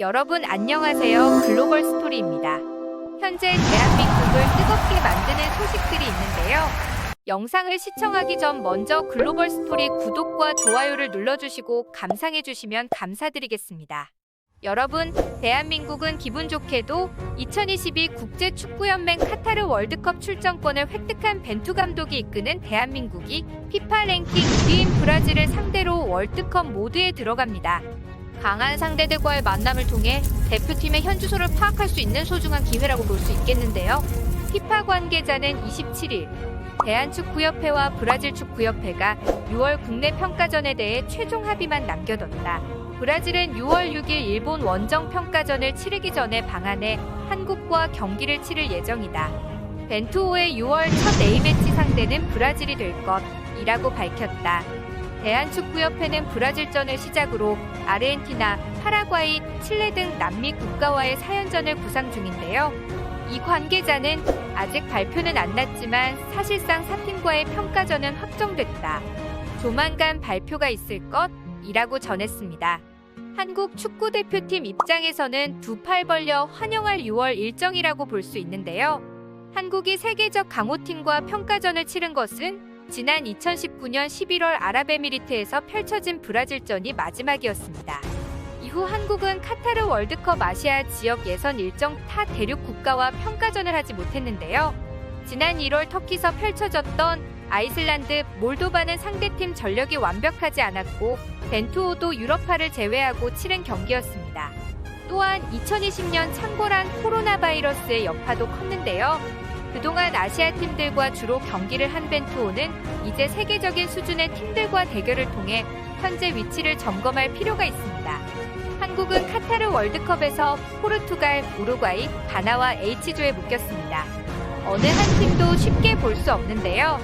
여러분 안녕하세요. 글로벌 스토리입니다. 현재 대한민국을 뜨겁게 만드는 소식들이 있는데요. 영상을 시청하기 전 먼저 글로벌 스토리 구독과 좋아요를 눌러주시고 감상해 주시면 감사드리겠습니다. 여러분, 대한민국은 기분 좋게도 2022 국제축구연맹 카타르 월드컵 출전권을 획득한 벤투 감독이 이끄는 대한민국이 피파 랭킹 1위인 브라질을 상대로 월드컵 모드에 들어갑니다. 강한 상대들과의 만남을 통해 대표팀의 현주소를 파악할 수 있는 소중한 기회라고 볼 수 있겠는데요. 피파 관계자는 27일 대한축구협회와 브라질 축구협회가 6월 국내 평가전에 대해 최종 합의만 남겨뒀다. 브라질은 6월 6일 일본 원정 평가전을 치르기 전에 방한해 한국과 경기를 치를 예정이다. 벤투호의 6월 첫 A매치 상대는 브라질이 될 것이라고 밝혔다. 대한축구협회는 브라질전을 시작으로 아르헨티나, 파라과이, 칠레 등 남미 국가와의 4연전을 구상 중인데요. 이 관계자는 아직 발표는 안 났지만 사실상 4팀과의 평가전은 확정됐다. 조만간 발표가 있을 것이라고 전했습니다. 한국 축구 대표팀 입장에서는 두 팔 벌려 환영할 6월 일정이라고 볼 수 있는데요. 한국이 세계적 강호팀과 평가전을 치른 것은 지난 2019년 11월 아랍에미리트에서 펼쳐진 브라질전이 마지막이었습니다. 이후 한국은 카타르 월드컵 아시아 지역 예선 일정 타 대륙 국가와 평가전을 하지 못했는데요. 지난 1월 터키서 펼쳐졌던 아이슬란드, 몰도바는 상대팀 전력이 완벽하지 않았고 벤투호도 유럽파를 제외하고 치른 경기였습니다. 또한 2020년 창궐한 코로나 바이러스의 여파도 컸는데요. 그동안 아시아 팀들과 주로 경기를 한 벤투호는 이제 세계적인 수준의 팀들과 대결을 통해 현재 위치를 점검할 필요가 있습니다. 한국은 카타르 월드컵에서 포르투갈, 우루과이, 가나와 H조에 묶였습니다. 어느 한 팀도 쉽게 볼 수 없는데요.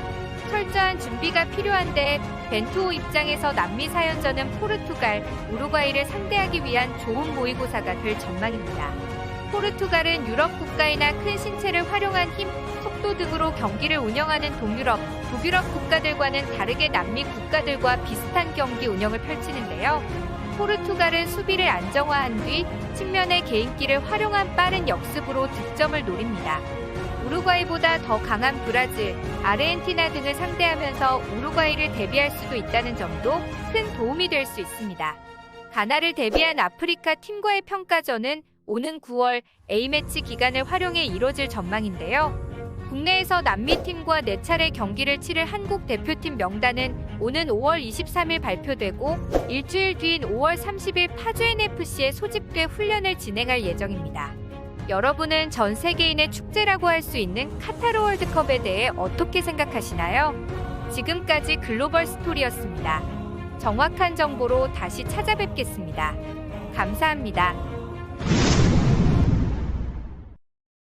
철저한 준비가 필요한데 벤투호 입장에서 남미 사연전은 포르투갈, 우루과이를 상대하기 위한 좋은 모의고사가 될 전망입니다. 포르투갈은 유럽 국가이나 큰 신체를 활용한 힘, 속도 등으로 경기를 운영하는 동유럽, 북유럽 국가들과는 다르게 남미 국가들과 비슷한 경기 운영을 펼치는데요. 포르투갈은 수비를 안정화한 뒤 측면의 개인기를 활용한 빠른 역습으로 득점을 노립니다. 우루과이보다 더 강한 브라질, 아르헨티나 등을 상대하면서 우루과이를 대비할 수도 있다는 점도 큰 도움이 될 수 있습니다. 가나를 대비한 아프리카 팀과의 평가전은 오는 9월 A매치 기간을 활용해 이뤄질 전망인데요. 국내에서 남미 팀과 4차례 경기를 치를 한국 대표팀 명단은 오는 5월 23일 발표되고 일주일 뒤인 5월 30일 파주 NFC에 소집돼 훈련을 진행할 예정입니다. 여러분은 전 세계인의 축제라고 할 수 있는 카타르 월드컵에 대해 어떻게 생각하시나요? 지금까지 글로벌 스토리였습니다. 정확한 정보로 다시 찾아뵙겠습니다. 감사합니다.